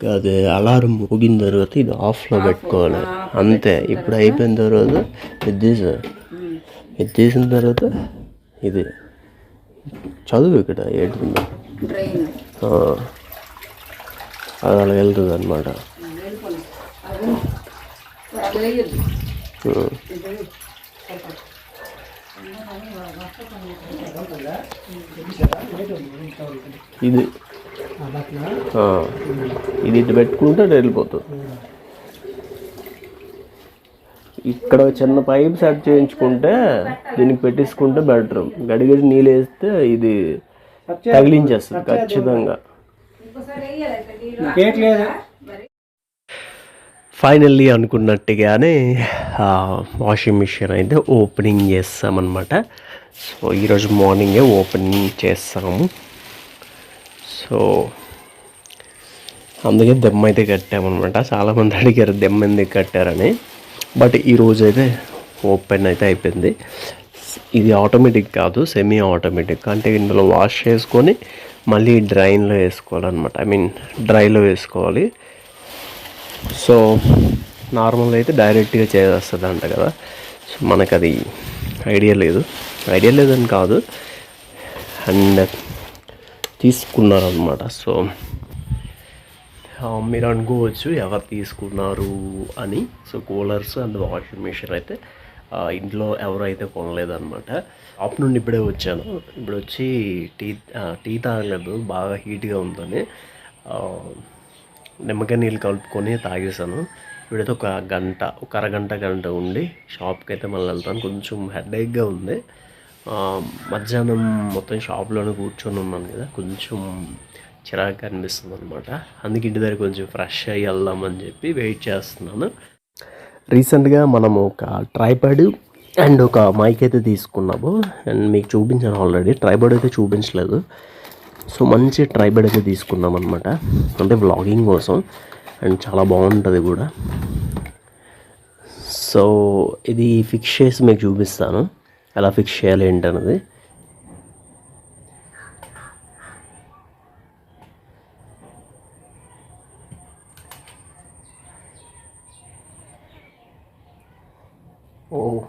అది అలారం మోగిన తర్వాత ఇది ఆఫ్లో పెట్టుకోవాలి అంతే ఇప్పుడు అయిపోయిన తర్వాత ఇది తీసా ఇది తీసిన తర్వాత ఇది చదువు ఇక్కడ ఏడుతుంది ట్రైన్ అది అలా వెళ్తుంది అనమాట అది వేయద్దు ఇది ఆ, ఇది ఇటు పెట్టుకుంటే వెళ్ళిపోతుంది. ఇక్కడ చిన్న పైప్ సెట్ చేయించుకుంటే దీనికి పెట్టేసుకుంటే బెటర్. గడిగడి నీళ్ళు వేస్తే ఇది తగిలించేస్తుంది ఖచ్చితంగా. ఫైనల్లీ అనుకున్నట్టుగానే ఆ, వాషింగ్ మిషన్ అయితే ఓపెనింగ్ చేస్తామన్నమాట. సో ఈరోజు మార్నింగే ఓపెనింగ్ చేస్తాము. సో అందుకే దెమ్మ అయితే కట్టామన్నమాట. చాలామంది అడిగారు దెమ్మ ఎందుకు కట్టారని? బట్ ఈరోజు అయితే ఓపెన్ అయితే అయిపోయింది. ఇది ఆటోమేటిక్ కాదు సెమీ ఆటోమేటిక్. అంటే ఇందులో వాష్ చేసుకొని మళ్ళీ డ్రైన్లో వేసుకోవాలన్నమాట. ఐ మీన్ డ్రైలో వేసుకోవాలి. సో నార్మల్ అయితే డైరెక్ట్గా చేసేస్తుంది అంట కదా. సో మనకు అది ఐడియా లేదు. ఐడియా లేదని కాదు. అండ్ తీసుకున్నారనమాట సో మీరు అనుకోవచ్చు ఎవరు తీసుకున్నారు అని. So coolers and washing machine అయితే ఇంట్లో ఎవరైతే కొనలేదన్నమాట. షాప్ నుండి ఇప్పుడే వచ్చాను. ఇప్పుడు వచ్చి టీ టీ తాగలేదు. బాగా హీట్గా ఉందని నిమ్మకాయ నీళ్ళు కలుపుకొని తాగేసాను ఇప్పుడైతే ఒక గంట ఒక అరగంట గంట ఉండి షాప్కి అయితే మళ్ళీ వెళ్తాను. కొంచెం హెడేక్గా ఉంది. మధ్యాహ్నం మొత్తం షాప్లోనే కూర్చొని ఉన్నాను కదా కొంచెం చిరాగ్గా అనిపిస్తుంది అనమాట అందుకే ఇంటి దగ్గర కొంచెం ఫ్రెష్ అయ్యి వెళ్దామని చెప్పి వెయిట్ చేస్తున్నాను. రీసెంట్గా మనము ఒక ట్రైపాడ్ అండ్ ఒక మైక్ అయితే తీసుకున్నాము. అండ్ మీకు చూపించాను ఆల్రెడీ ట్రైబర్డ్ అయితే చూపించలేదు. సో మంచి ట్రైబర్డ్ అయితే తీసుకున్నాం అనమాట అంటే వ్లాగింగ్ కోసం. అండ్ చాలా బాగుంటుంది కూడా. సో ఇది ఫిక్స్ చేసి మీకు చూపిస్తాను. ఎలా ఫిక్స్ చేయాలి ఏంటన్నది. ఓ.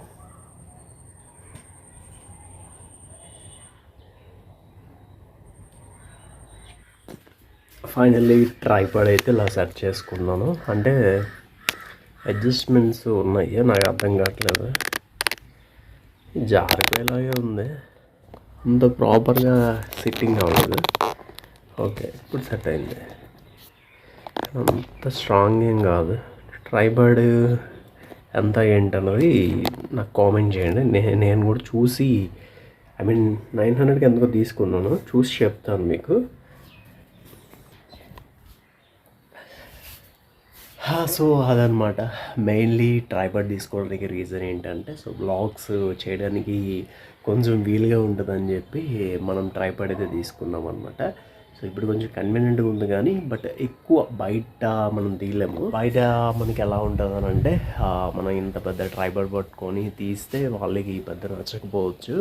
ఫైనల్లీ ట్రైపాడ్ అయితే ఇలా సెట్ చేసుకున్నాను. అంటే అడ్జస్ట్మెంట్స్ ఉన్నాయి? నాకు అర్థం కావట్లేదు. జారిపోయేలాగే ఉంది. అంత ప్రాపర్గా సిట్టింగ్ అవ్వలేదు ఓకే ఇప్పుడు సెట్ అయింది. అంత స్ట్రాంగ్ ఏం కాదు. ట్రైబర్డ్ ఎంత ఏంటన్నది నాకు కామెంట్ చేయండి. నేను నేను కూడా చూసి ఐ మీన్ నైన్ హండ్రెడ్కి ఎందుకో తీసుకున్నాను. చూసి చెప్తాను మీకు. సో అదనమాట. మెయిన్లీ ట్రైపాడ్ తీసుకోవడానికి రీజన్ ఏంటంటే సో బ్లాగ్స్ చేయడానికి కొంచెం వీలుగా ఉంటుందని చెప్పి మనం ట్రైపాడ్ అయితే తీసుకున్నాం అనమాట సో ఇప్పుడు కొంచెం కన్వీనియంట్గా ఉంది కానీ బట్ ఎక్కువ బయట మనం తీయలేము. బయట మనకి ఎలా ఉంటుంది అని అంటే మనం ఇంత పెద్ద ట్రైపాడ్ పట్టుకొని తీస్తే వాళ్ళకి పెద్ద నచ్చకపోవచ్చు.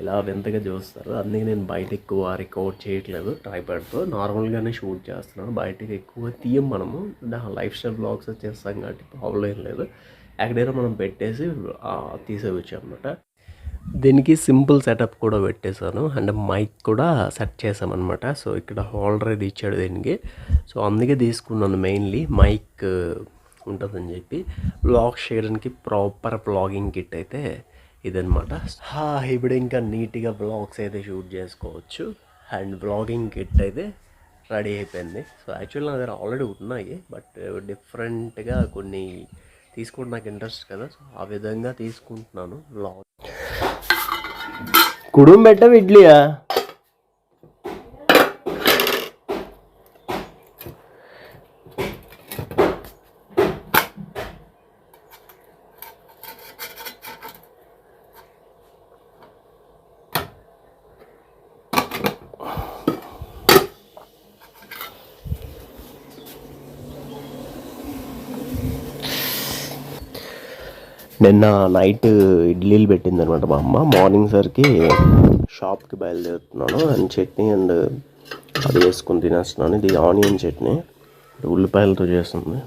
ఇలా వింతగా చూస్తారు. అందుకే నేను బయట ఎక్కువ రికార్డ్ చేయట్లేదు ట్రైపాడ్తో నార్మల్గానే షూట్ చేస్తున్నాను. బయటకి ఎక్కువ తీయం మనము. లైఫ్ స్టైల్ బ్లాగ్స్ చేస్తాం కాబట్టి ప్రాబ్లం ఏం లేదు. ఎక్కడైనా మనం పెట్టేసి తీసే తీసేయచ్చు అనమాట దీనికి సింపుల్ సెటప్ కూడా పెట్టేశాను. అండ్ మైక్ కూడా సెట్ చేసామన్నమాట సో ఇక్కడ హోల్డర్ ఇది ఇచ్చాడు దీనికి. సో అందుకే తీసుకున్నాను మెయిన్లీ మైక్ ఉంటుందని చెప్పి. బ్లాగ్ చేయడానికి ప్రాపర్ బ్లాగింగ్ కిట్ అయితే ఇదనమాట హా, ఇప్పుడు ఇంకా నీట్గా బ్లాగ్స్ అయితే షూట్ చేసుకోవచ్చు. అండ్ బ్లాగింగ్ కిట్ అయితే రెడీ అయిపోయింది. సో యాక్చువల్ నా దగ్గర ఆల్రెడీ ఉన్నాయి బట్ డిఫరెంట్గా కొన్ని తీసుకోవడం నాకు ఇంట్రెస్ట్ కదా. సో ఆ విధంగా తీసుకుంటున్నాను బ్లాగ్ కుడుం ఇడ్లీయా? నిన్న నైట్ ఇడ్లీలు పెట్టింది అనమాట మా అమ్మ. మార్నింగ్ సరికి షాప్కి బయలుదేరుతున్నాను. అండ్ చట్నీ అండ్ అది వేసుకొని తినేస్తున్నాను. ఇది ఆనియన్ చట్నీ. ఉల్లిపాయలతో చేస్తుంది.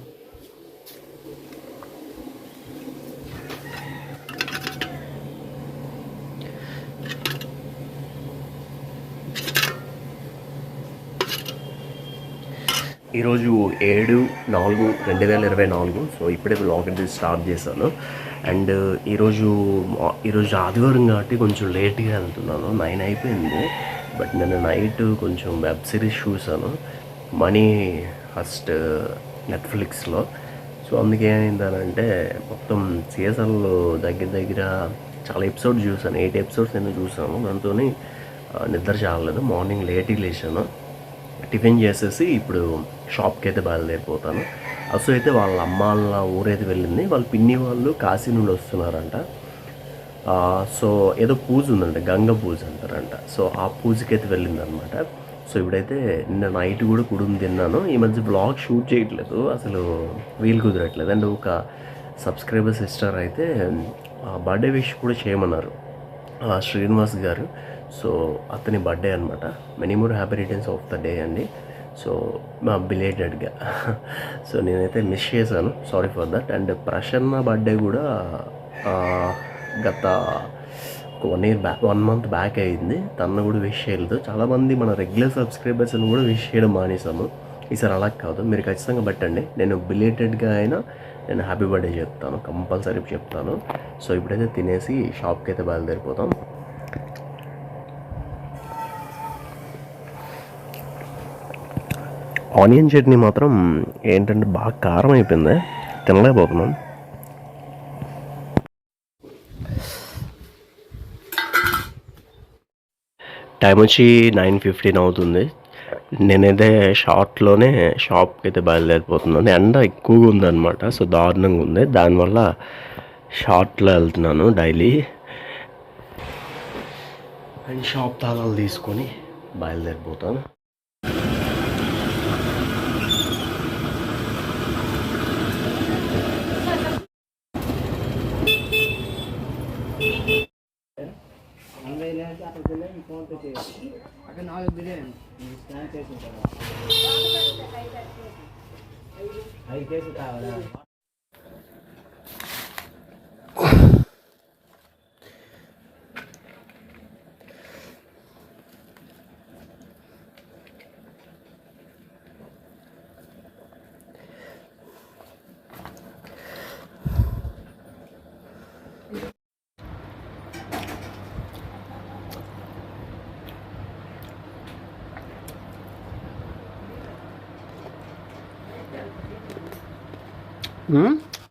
ఈరోజు ఏడు నాలుగు రెండు వేల ఇరవై నాలుగు. సో ఇప్పుడే బ్లాగ్ అనేది స్టార్ట్ చేశాను. అండ్ ఈరోజు మా- ఈరోజు ఆదివారం కాబట్టి కొంచెం లేట్గా వెళ్తున్నాను. నైన్ అయిపోయింది. బట్ నేను నైట్ కొంచెం వెబ్ సిరీస్ చూశాను. మనీ ఫస్ట్ నెట్ఫ్లిక్స్లో. సో అందుకే ఏమైందనంటే మొత్తం సిఎస్ఎల్ దగ్గర దగ్గర చాలా ఎపిసోడ్స్ చూసాను ఎయిట్ ఎపిసోడ్స్ నేను చూసాను దాంతో నిద్ర చాలలేదు. మార్నింగ్ లేట్గా లేచాను. టిఫిన్ చేసేసి ఇప్పుడు షాప్కి అయితే బయలుదేరిపోతాను. అసలు అయితే వాళ్ళ అమ్మ వాళ్ళ ఊరైతే వెళ్ళింది. వాళ్ళ పిన్ని వాళ్ళు కాశీ నుండి వస్తున్నారంట. సో ఏదో పూజ ఉందంట గంగ పూజ అంటారంట. సో ఆ పూజకి అయితే వెళ్ళిందనమాట. సో ఇప్పుడైతే నిన్న నైట్ కూడా కుడుం తిన్నాను. ఈ మధ్య బ్లాగ్ షూట్ చేయట్లేదు. అసలు వీలు కుదరట్లేదు. అండ్ ఒక సబ్స్క్రైబర్ సిస్టర్ అయితే బర్త్డే విష్ కూడా చేయమన్నారు. శ్రీనివాస్ గారు. సో అతని బర్త్డే అనమాట many more happy returns of the day అండి. సో మా బిలేటెడ్గా సో నేనైతే మిస్ చేశాను. Sorry for that and Prasanna birthday కూడా గత one year back one month back అయింది. తను కూడా విష్ చేయలేదు. చాలామంది మన రెగ్యులర్ సబ్స్క్రైబర్స్ని కూడా విష్ చేయడం మానేశాము. ఈసారి అలా కాదు. మీరు ఖచ్చితంగా పెట్టండి. నేను బిలేటెడ్గా అయినా నేను హ్యాపీ బర్త్డే చెప్తాను. కంపల్సరీ చెప్తాను సో ఇప్పుడైతే తినేసి షాప్కి అయితే బయలుదేరిపోతాం. ఆనియన్ చట్నీ మాత్రం ఏంటంటే బాగా కారం అయిపోయింది. తినలేకపోతున్నాం టైం వచ్చి నైన్ ఫిఫ్టీన్ అవుతుంది. నేనైతే షార్ట్లోనే షాప్కి అయితే బయలుదేరిపోతున్నాను ఎండ ఎక్కువగా ఉందన్నమాట సో దారుణంగా ఉంది. దానివల్ల షార్ట్లో వెళ్తున్నాను డైలీ. అండ్ షాప్ తాళాలు తీసుకొని బయలుదేరిపోతాను. అక్కడ నాలుగు బిర్యానీ స్నాక్ చేసిన తర్వాత. ఐదు కేసు కావాలా? Hmm?